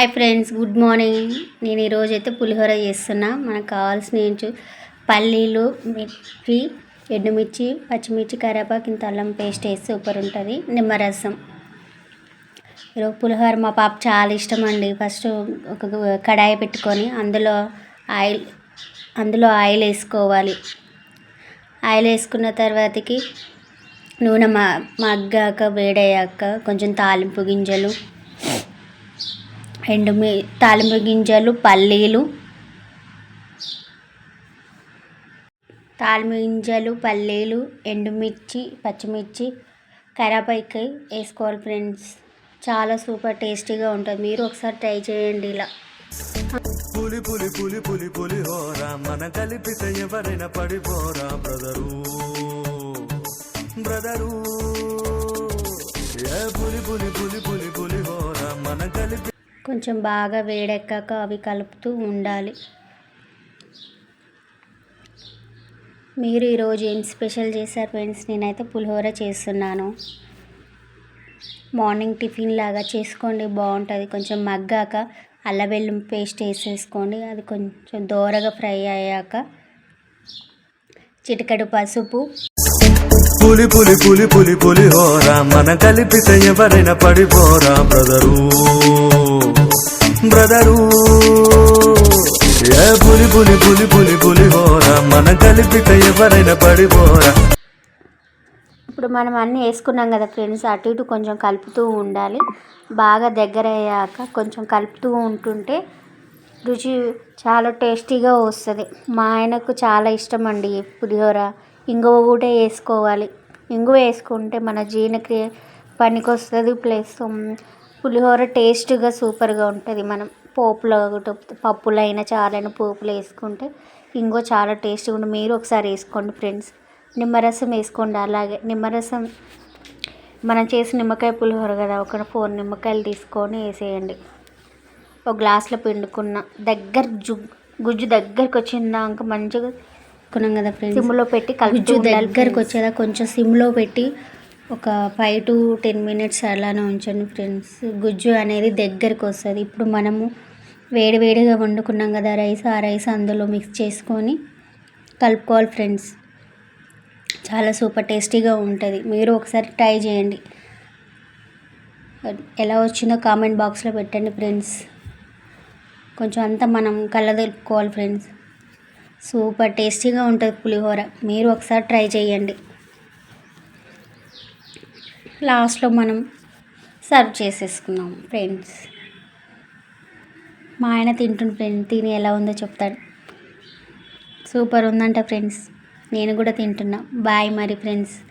Hi friends good morning నేను ఈరోజు అయితే పులిహోర చేస్తున్నా. మనకు కావాల్సిన ఏంచు పల్లీలు మిర్చి ఎండుమిర్చి పచ్చిమిర్చి కరివేపాకు ఇంత అల్లం పేస్ట్ వేసి సూపర్ ఉంటుంది. నిమ్మరసం. ఈరోజు పులిహోర మా పాప చాలా ఇష్టం అండి. ఫస్ట్ ఒక కడాయి పెట్టుకొని అందులో ఆయిల్ అందులో ఆయిల్ వేసుకోవాలి. ఆయిల్ వేసుకున్న తర్వాతకి నూనె మా మగ్గాక వేడయ్యాక కొంచెం తాలింపు గింజలు ఎండుమి తాలింపు గింజలు పల్లీలు. తాలింపు గింజలు పల్లీలు ఎండుమిర్చి పచ్చిమిర్చి కరాపైకి వేసుకోవాలి ఫ్రెండ్స్. చాలా సూపర్ టేస్టీగా ఉంటుంది. మీరు ఒకసారి ట్రై చేయండి ఇలా. పులి పులి పులి పులి పులి హోరా. మన కలిపితే ఎవరైనా పడిపోరా బ్రదరు. బ్రదరు. ఏ పులి పులి పులి పులి కొంచెం బాగా వేడెక్కాక అవి కలుపుతూ ఉండాలి. మీరు ఈరోజు ఏం స్పెషల్ చేశారు ఫ్రెండ్స్? నేనైతే పులిహోర చేస్తున్నాను. మార్నింగ్ టిఫిన్ లాగా చేసుకోండి బాగుంటుంది. కొంచెం మగ్గాక అల్ల వెల్లుం పేస్ట్ వేసేసుకోండి. అది కొంచెం దోరగా ఫ్రై అయ్యాక చిటికడు పసుపు. పులి పులి పులి పులి పులిహోర. మన కలిపితే ఎవరైనా పడిపోరా బ్రదరు? బ్రదరు. ఏ పులి పులి పులి పులి పులి హోరా మన కలిపితే ఎవరైనా పడిపోరా. ఇప్పుడు మనం అన్నీ వేసుకున్నాం కదా ఫ్రెండ్స్ అటు ఇటు కొంచెం కలుపుతూ ఉండాలి. బాగా దగ్గర అయ్యాక కొంచెం కలుపుతూ ఉంటుంటే రుచి చాలా టేస్టీగా వస్తుంది. మా ఆయనకు చాలా ఇష్టం అండి పులిహోర. ఇంగువ కూడా వేసుకోవాలి. ఇంగువ వేసుకుంటే మన జీర్ణక్రియ పనికి వస్తుంది ప్లస్ పులిహోర టేస్ట్గా సూపర్గా ఉంటుంది. మనం పోపులో పప్పులైనా చాలైనా పోపులు వేసుకుంటే ఇంగువ చాలా టేస్టీగా ఉంటుంది. మీరు ఒకసారి వేసుకోండి ఫ్రెండ్స్. నిమ్మరసం వేసుకోండి. అలాగే నిమ్మరసం మనం చేసిన నిమ్మకాయ పులిహోర కదా ఒక ఫోర్ నిమ్మకాయలు తీసుకొని వేసేయండి. ఒక గ్లాస్లో పిండుకున్న దగ్గర జు గుజ్జు దగ్గరికి వచ్చిందాక మంచిగా కున్నాం కదా ఫ్రెండ్స్? సిమ్లో పెట్టి గుజ్జు దగ్గరికి వచ్చేదా కొంచెం సిమ్లో పెట్టి ఒక ఫైవ్ టు టెన్ మినిట్స్ అలానే ఉంచండి ఫ్రెండ్స్ గుజ్జు అనేది దగ్గరికి వస్తుంది. ఇప్పుడు మనము వేడి వేడిగా వండుకున్నాం కదా రైస్ ఆ రైస్ అందులో మిక్స్ చేసుకొని కలుపుకోవాలి ఫ్రెండ్స్ చాలా సూపర్ టేస్టీగా ఉంటుంది. మీరు ఒకసారి ట్రై చేయండి. ఎలా వచ్చిందో కామెంట్ బాక్స్లో పెట్టండి ఫ్రెండ్స్ కొంచెం అంతా మనం కళ్ళదొలుపుకోవాలి ఫ్రెండ్స్ సూపర్ టేస్టీగా ఉంటుంది పులిహోర. మీరు ఒకసారి ట్రై చేయండి. లాస్ట్లో మనం సర్వ్ చేసేసుకున్నాం ఫ్రెండ్స్. మా ఆయన తింటుండు ఫ్రెండ్ తిని ఎలా ఉందో చెప్తాడు. సూపర్ ఉందంట ఫ్రెండ్స్. నేను కూడా తింటున్నా. బాయ్ మరి ఫ్రెండ్స్.